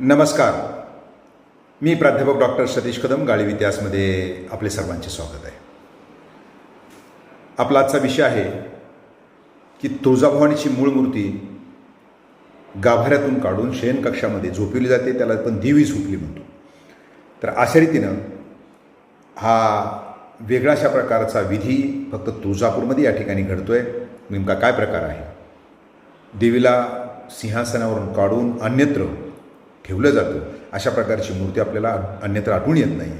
नमस्कार. मी प्राध्यापक डॉक्टर सतीश कदम गाळीव इतिहासमध्ये आपले सर्वांचे स्वागत आहे. आपला आजचा विषय आहे की तुळजाभवानीची मूळ मूर्ती गाभाऱ्यातून काढून शयनकक्षामध्ये झोपवली जाते त्याला आपण देवी झोपली म्हणतो. तर अशा रीतीनं हा वेगळा अशा प्रकारचा विधी फक्त तुळजापूरमध्ये या ठिकाणी घडतोय. नेमका काय प्रकार आहे? देवीला सिंहासनावरून काढून अन्यत्र ठेवलं जातं. अशा प्रकारची मूर्ती आपल्याला अन्यत्र आठवून येत नाही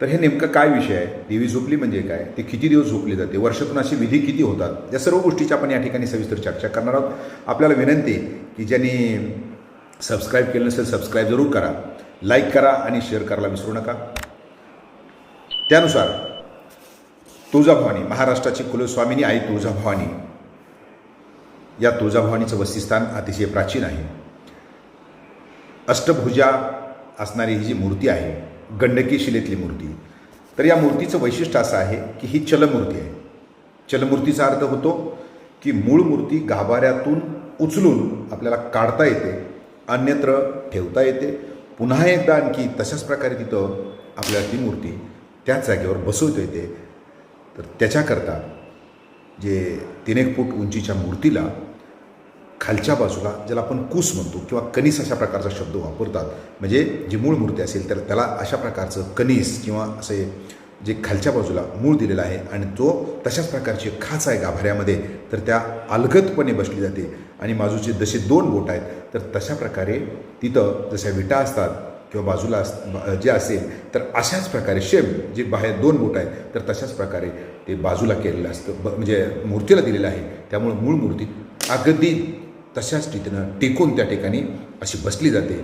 तर हे नेमकं काय विषय आहे? देवी झोपली म्हणजे काय? ते किती दिवस झोपली जाते? वर्षातून अशी विधी किती होतात? या सर्व गोष्टीची आपण या ठिकाणी सविस्तर चर्चा करणार आहोत. आपल्याला विनंती की ज्यांनी सबस्क्राईब केलं नसेल सबस्क्राईब जरूर करा. लाईक करा आणि शेअर करायला विसरू नका. त्यानुसार तुळजाभवानी महाराष्ट्राची कुलस्वामिनी आई तुळजाभवानी. या तुळजाभवानीचं वसतिस्थान अतिशय प्राचीन आहे. अष्टभुजा असणारी ही जी मूर्ती आहे गंडकी शिलेतली मूर्ती तर या मूर्तीचं वैशिष्ट्य असं आहे की ही चलमूर्ती आहे. चलमूर्तीचा अर्थ होतो की मूळ मूर्ती गाभाऱ्यातून उचलून आपल्याला काढता येते अन्यत्र ठेवता येते. पुन्हा एकदा आणखी तशाच प्रकारे तिथं आपल्याला ती मूर्ती त्याच जागेवर बसवता येते. तर त्याच्याकरता जे तीन एक फूट उंचीच्या मूर्तीला खालच्या बाजूला ज्याला आपण कूस म्हणतो किंवा कणीस अशा प्रकारचा शब्द वापरतात म्हणजे जी मूळ मूर्ती असेल तर त्याला अशा प्रकारचं कनिस किंवा असे जे खालच्या बाजूला मूळ दिलेलं आहे आणि तो तशाच प्रकारची खाच आहे गाभाऱ्यामध्ये तर त्या अलगदपणे बसली जाते. आणि बाजूचे जसे दोन बोट आहेत तर तशा प्रकारे तिथं जशा विटा असतात किंवा बाजूला अस जे असेल तर अशाच प्रकारे शेप जे बाहेर दोन बोट आहेत तर तशाच प्रकारे ते बाजूला केलेलं असतं ब म्हणजे मूर्तीला दिलेलं आहे. त्यामुळं मूळ मूर्ती अगदी तशाच रीतीनं टेकून त्या ठिकाणी अशी बसली जाते.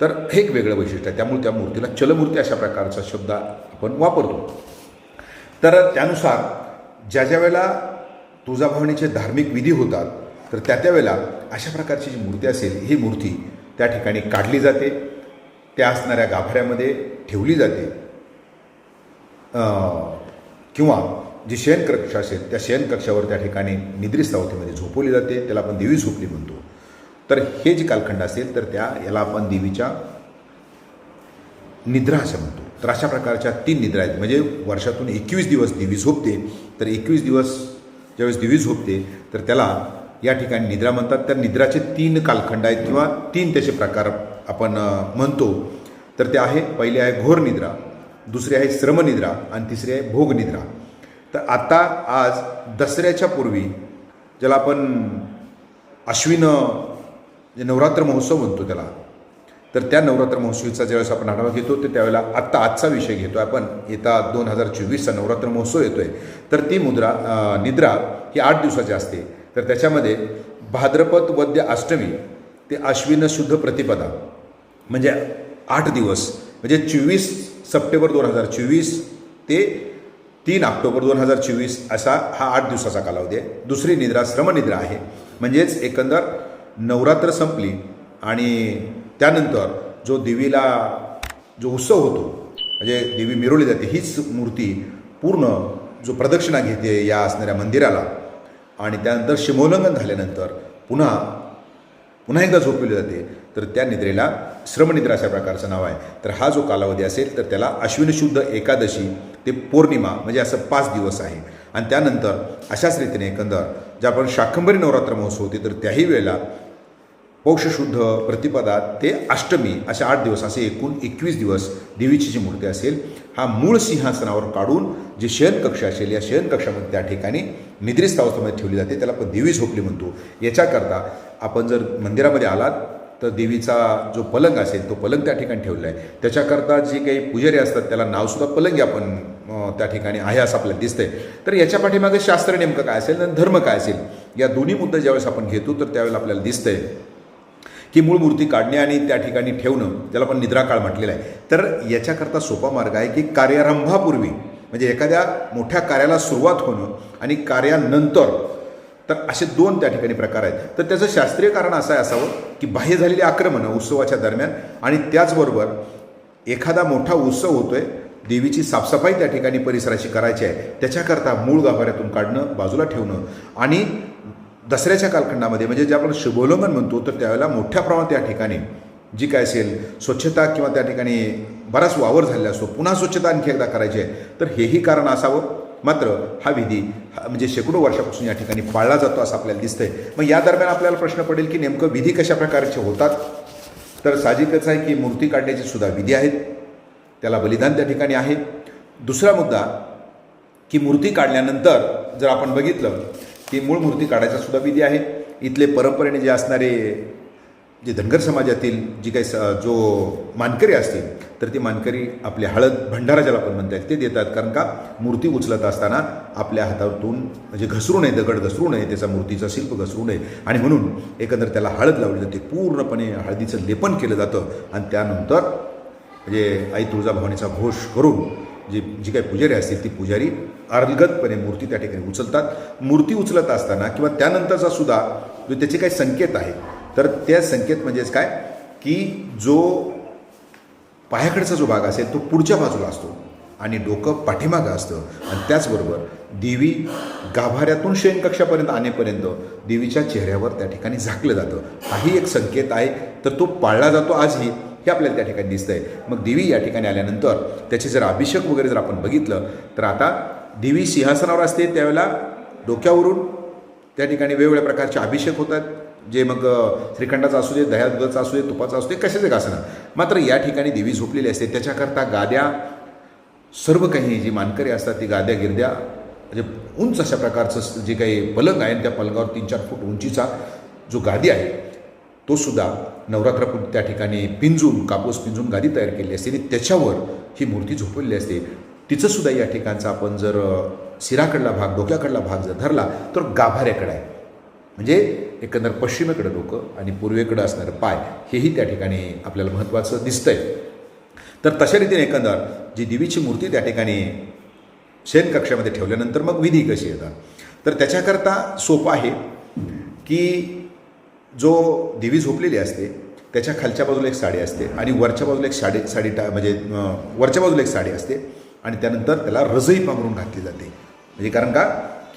तर हे एक वेगळं वैशिष्ट्य आहे. त्यामुळे त्या मूर्तीला चलमूर्ती अशा प्रकारचा शब्द आपण वापरतो. तर त्यानुसार ज्या ज्या वेळेला तुळजाभवानीचे धार्मिक विधी होतात तर त्या त्या वेळेला अशा प्रकारची जी मूर्ती असेल ही मूर्ती त्या ठिकाणी काढली जाते. त्या असणाऱ्या गाभाऱ्यामध्ये ठेवली जाते. किंवा जी शयनकक्ष असेल त्या शयनकक्षावर त्या ठिकाणी निद्रिस्त अवस्थेमध्ये झोपवली जाते त्याला आपण देवी झोपली म्हणतो. तर हे जे कालखंड असेल तर त्या याला आपण देवीच्या निद्रा असं म्हणतो. तर अशा प्रकारच्या तीन निद्रा आहेत. म्हणजे वर्षातून एकवीस दिवस देवी झोपते तर एकवीस दिवस ज्यावेळेस देवी झोपते तर त्याला या ठिकाणी निद्रा म्हणतात. त्या निद्राचे तीन कालखंड आहेत किंवा तीन त्याचे प्रकार आपण म्हणतो. तर ते आहे पहिले आहे घोर निद्रा दुसरी आहे श्रमनिद्रा आणि तिसरी आहे भोगनिद्रा तर आता आज दसऱ्याच्या पूर्वी ज्याला आपण अश्विन जे नवरात्र महोत्सव म्हणतो त्याला तर त्या नवरात्र महोत्सवीचा ज्यावेळेस आपण आढावा घेतो तर त्यावेळेला आत्ता आजचा विषय घेतो आपण. येता दोन हजार चोवीसचा नवरात्र महोत्सव येतो आहे तर ती मुद्रा निद्रा ही आठ दिवसाची असते. तर त्याच्यामध्ये भाद्रपद वद्य अष्टमी ते अश्विन शुद्ध प्रतिपदा म्हणजे आठ दिवस. म्हणजे चोवीस सप्टेंबर दोन हजार चोवीस ते तीन ऑक्टोबर दोन हजार चोवीस असा हा आठ दिवसाचा कालावधी आहे. दुसरी निद्रा श्रमनिद्रा आहे. म्हणजेच एकंदर नवरात्र संपली आणि त्यानंतर जो देवीला जो उत्सव होतो म्हणजे देवी मिरवली जाते हीच मूर्ती पूर्ण जो प्रदक्षिणा घेते या असणाऱ्या मंदिराला. आणि त्यानंतर शिमोल्लंघन झाल्यानंतर पुन्हा पुन्हा एकदा झोपवली जाते. तर त्या निद्रेला श्रमनिद्रा अशा प्रकारचं नाव आहे. तर हा जो कालावधी असेल तर त्याला अश्विनशुद्ध एकादशी ते पौर्णिमा म्हणजे असं पाच दिवस आहे. आणि त्यानंतर अशाच रीतीने एकंदर ज्या आपण शाकंभरी नवरात्र महोत्सव होते तर त्याही वेळेला पौषशुद्ध प्रतिपदा ते अष्टमी असे आठ दिवस असे एकूण एकवीस दिवस देवीची जी मूर्ती असेल हा मूळ सिंहासनावर काढून जे शयनकक्ष असेल या शयनकक्षामध्ये त्या ठिकाणी निद्रिस्त अवस्थेमध्ये ठेवली जाते. त्याला आपण देवी झोपली म्हणतो. याच्याकरता आपण जर मंदिरामध्ये आलात तर देवीचा जो पलंग असेल तो पलंग त्या ठिकाणी ठेवलेला आहे. त्याच्याकरता जे काही पुजारी असतात त्याला नावसुद्धा पलंगी आपण त्या ठिकाणी आहे असं आपल्याला दिसतंय. तर याच्या पाठीमागे शास्त्र नेमकं काय असेल आणि धर्म काय असेल? या दोन्ही मुद्दे ज्यावेळेस आपण घेतो तर त्यावेळेला आपल्याला दिसतंय की मूळ मूर्ती काढणे आणि त्या ठिकाणी ठेवणं त्याला पण निद्राकाळ म्हटलेला आहे. तर याच्याकरता सोपा मार्ग आहे की कार्यारंभापूर्वी म्हणजे एखाद्या मोठ्या कार्याला सुरुवात होणं आणि कार्यानंतर तर असे दोन त्या ठिकाणी प्रकार आहेत. तर त्याचं शास्त्रीय कारण असं आहे असावं की बाह्य झालेली आक्रमणं उत्सवाच्या दरम्यान आणि त्याचबरोबर एखादा मोठा उत्सव होतोय देवीची साफसफाई त्या ठिकाणी परिसराची करायची आहे. त्याच्याकरता मूळ गाभाऱ्यातून काढणं बाजूला ठेवणं आणि दसऱ्याच्या कालखंडामध्ये म्हणजे जे आपण शुभोल्लंघन म्हणतो तर त्यावेळेला मोठ्या प्रमाणात त्या ठिकाणी जी काय असेल स्वच्छता किंवा त्या ठिकाणी बराच वावर झालेला असतो पुन्हा स्वच्छता आणखी एकदा करायची आहे. तर हेही कारण असावं. मात्र हा विधी हा म्हणजे शेकडो वर्षापासून या ठिकाणी पाळला जातो असं आपल्याला दिसतंय. मग या दरम्यान आपल्याला प्रश्न पडेल की नेमकं विधी कशा प्रकारचे होतात? तर साहजिकच आहे की मूर्ती काढण्याची सुद्धा विधी आहेत. त्याला बलिदान त्या ठिकाणी आहे. दुसरा मुद्दा की मूर्ती काढल्यानंतर जर आपण बघितलं की मूळ मूर्ती काढायचा सुद्धा विधी आहे. इथले परंपरेने जे असणारे जे धनगर समाजातील जी काही स जो मानकरी असतील तर ती मानकरी आपले हळद भंडारा ज्याला आपण म्हणता येईल ते देतात. कारण का? मूर्ती उचलत असताना आपल्या हातातून म्हणजे घसरू नये दगड घसरू नये त्याचा मूर्तीचा शिल्प घसरू नये. आणि म्हणून एकंदर त्याला हळद लावली जाते. पूर्णपणे हळदीचं लेपन केलं जातं. आणि त्यानंतर म्हणजे आई तुळजाभवानीचा घोष करून जी जी काही पुजारी असतील ती पुजारी अर्लगतपणे मूर्ती त्या ठिकाणी उचलतात. मूर्ती उचलत असताना किंवा त्यानंतरचा सुद्धा जो त्याचे काही संकेत आहे तर त्या संकेत म्हणजेच काय? की जो पायाकडचा जो भाग असेल तो पुढच्या बाजूला असतो आणि डोकं पाठीमागं असतं आणि त्याचबरोबर देवी गाभाऱ्यातून शयनकक्षापर्यंत आणेपर्यंत देवीच्या चेहऱ्यावर त्या ठिकाणी झाकलं जातं. हाही एक संकेत आहे. तर तो पाळला जातो आजही. हे आपल्याला त्या ठिकाणी दिसतंय. मग देवी या ठिकाणी आल्यानंतर त्याचे जर अभिषेक वगैरे जर आपण बघितलं तर आता देवी सिंहासनावर असते त्यावेळेला डोक्यावरून त्या ठिकाणी वेगवेगळ्या प्रकारचे अभिषेक होतात. जे मग श्रीखंडाचा असू दे दह्या दुधाचा असू दे तुपाचा असू दे कशाचे का मात्र या ठिकाणी देवी झोपलेली असते. त्याच्याकरता गाद्या सर्व काही जी मानकरी असतात ती गाद्या गिरद्या म्हणजे उंच अशा प्रकारचं जे काही पलंग आहे त्या पलंगावर तीन चार फूट उंचीचा जो गादी आहे तो सुद्धा नवरात्रापूर्वी त्या ठिकाणी पिंजून कापूस पिंजून गादी तयार केली असते आणि त्याच्यावर ही मूर्ती झोपलेली असते. तिचं सुद्धा या ठिकाणचा आपण जर शिराकडला भाग डोक्याकडला भाग जर धरला तर गाभाऱ्याकडे आहे. म्हणजे एकंदर पश्चिमेकडं डोकं आणि पूर्वेकडं असणारं पाय हेही त्या ठिकाणी आपल्याला महत्त्वाचं दिसतंय. तर तशा रीतीने एकंदर जी देवीची मूर्ती त्या ठिकाणी शयनकक्षामध्ये ठेवल्यानंतर मग विधी कशी येतात? तर त्याच्याकरता सोपं आहे की जो देवी झोपलेली असते त्याच्या खालच्या बाजूला एक साडी असते आणि वरच्या बाजूला एक साडी साडी टा म्हणजे वरच्या बाजूला एक साडी असते आणि त्यानंतर त्याला रजई पांघरून घातली जाते. म्हणजे कारण का?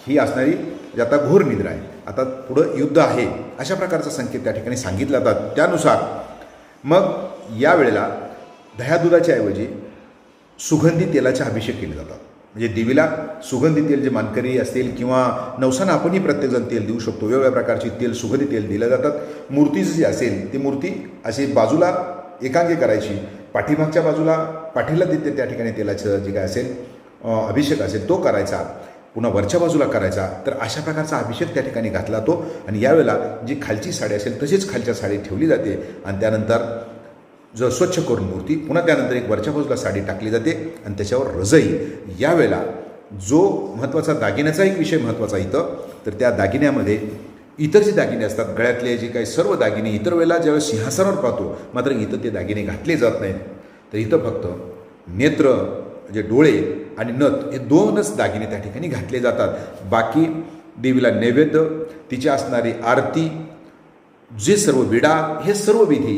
ही असणारी जी आता घोर निद्रा आहे आता पुढं युद्ध आहे अशा प्रकारचा संकेत त्या ठिकाणी सांगितला जातात. त्यानुसार मग या वेळेला दह्या दुधाच्या ऐवजी सुगंधी तेलाचा अभिषेक केले जातात. म्हणजे देवीला सुगंधी तेल जे मानकरी असतील किंवा नवसानं आपणही प्रत्येकजण तेल देऊ शकतो. वेगवेगळ्या प्रकारची तेल सुगंधी तेल दिलं जातात. मूर्तीची जी असेल ती मूर्ती अशी बाजूला एकांगी करायची. पाठीमागच्या बाजूला पाठीला देते त्या ठिकाणी तेलाचं जे काय असेल अभिषेक असेल तो करायचा. पुन्हा वरच्या बाजूला करायचा. तर अशा प्रकारचा अभिषेक त्या ठिकाणी घातला तो. आणि यावेळेला जी खालची साडी असेल तशीच खालच्या साडी ठेवली जाते. आणि त्यानंतर ज स्वच्छ करून मूर्ती पुन्हा त्यानंतर एक वरच्या बाजूला साडी टाकली जाते आणि त्याच्यावर रजई. यावेळेला जो महत्त्वाचा दागिन्याचा एक विषय महत्त्वाचा इथं तर त्या दागिन्यामध्ये इतर जे दागिने असतात. गळ्यातले जे काही सर्व दागिने इतर वेळेला ज्यावेळेस सिंहासनावर पाहतो मात्र इथं ते दागिने घातले जात नाहीत. तर इथं फक्त नेत्र म्हणजे डोळे आणि नथ हे दोनच दागिने त्या ठिकाणी घातले जातात. बाकी देवीला नैवेद्य तिची असणारी आरती जे सर्व विडा हे सर्व विधी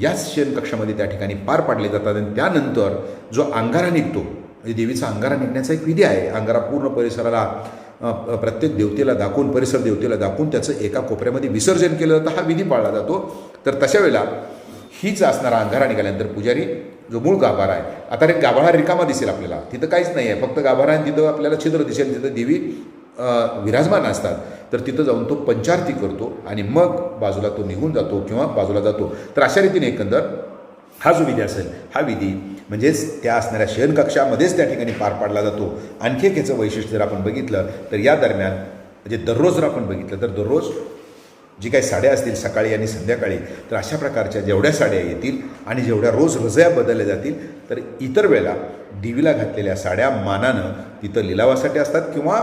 याच शयनकक्षामध्ये त्या ठिकाणी पार पाडले जातात आणि त्यानंतर जो अंगारा निघतो म्हणजे देवीचा अंगारा निघण्याचा एक विधी आहे. अंगारा पूर्ण परिसराला प्रत्येक देवतेला दाखवून परिसर देवतेला दाखवून त्याचं एका कोपऱ्यामध्ये विसर्जन केलं जातं हा विधी पाळला जातो. तर तशा वेळेला हीच असणारा अंगारा निघाल्यानंतर पुजारी जो मूळ गाभारा आहे आता रे गाभारा रिकामा दिसेल आपल्याला. तिथं काहीच नाही आहे फक्त गाभारा आहे तिथं आपल्याला छिद्र दिसेल. तिथं देवी विराजमान असतात. तर तिथं जाऊन तो पंचारती करतो आणि मग बाजूला तो निघून जातो किंवा बाजूला जातो. तर अशा रीतीने एकंदर हा जो विधी असेल हा विधी म्हणजेच त्या असणाऱ्या शयनकक्षामध्येच त्या ठिकाणी पार पाडला जातो. आणखी एक याचं वैशिष्ट्य जर आपण बघितलं तर या दरम्यान म्हणजे दररोज जर आपण बघितलं तर दररोज जी काही साड्या असतील सकाळी आणि संध्याकाळी तर अशा प्रकारच्या जेवढ्या साड्या येतील आणि जेवढ्या रोज रजया बदलल्या जातील तर इतर वेळेला दिवीला घातलेल्या साड्या मानानं तिथं लिलावासाठी असतात किंवा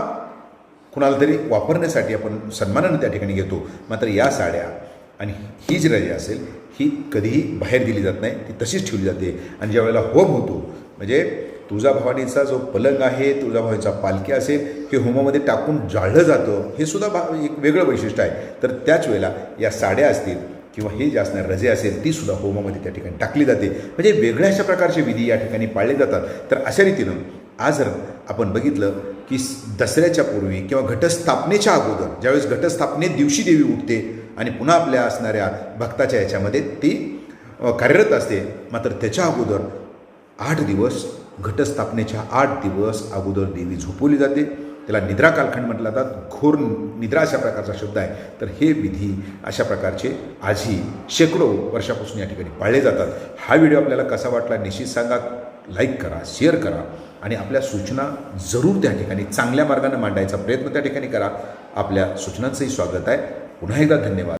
कुणाला तरी वापरण्यासाठी आपण सन्मानानं त्या ठिकाणी घेतो. मात्र या साड्या आणि ही जी रजा असेल ही कधीही बाहेर दिली जात नाही ती तशीच ठेवली जाते. आणि ज्या वेळेला होम होतो म्हणजे तुळजाभवानीचा जो पलंग आहे तुळजाभवानीचा पालखी असेल हे होमामध्ये टाकून जाळलं जातं हे सुद्धा भा एक वेगळं वैशिष्ट्य आहे. तर त्याच वेळेला या साड्या असतील किंवा हे जे असणार रजे असेल ती सुद्धा होमामध्ये त्या ठिकाणी टाकली जाते. म्हणजे वेगळ्या अशा प्रकारचे विधी या ठिकाणी पाळले जातात. तर अशा रीतीनं आज जर आपण बघितलं की दसऱ्याच्या पूर्वी किंवा घटस्थापनेच्या अगोदर ज्यावेळेस घटस्थापने दिवशी देवी उठते आणि पुन्हा आपल्या असणाऱ्या भक्ताच्या याच्यामध्ये ती कार्यरत असते मात्र त्याच्या अगोदर आठ दिवस घटस्थापनेच्या आठ दिवस अगोदर देवी झोपवली जाते. त्याला निद्रा कालखंड म्हटलं जातात. घोर निद्रा अशा प्रकारचा शब्द आहे. तर हे विधी अशा प्रकारचे आजही शेकडो वर्षापासून या ठिकाणी पाळले जातात. हा व्हिडिओ आपल्याला कसा वाटला निश्चित सांगा. लाईक करा शेअर करा. आणि आपल्या सूचना जरूर त्या ठिकाणी चांगल्या मार्गाने मांडायचा प्रयत्न त्या ठिकाणी करा. आपल्या सूचनांचंही स्वागत आहे. पुन्हा एकदा धन्यवाद.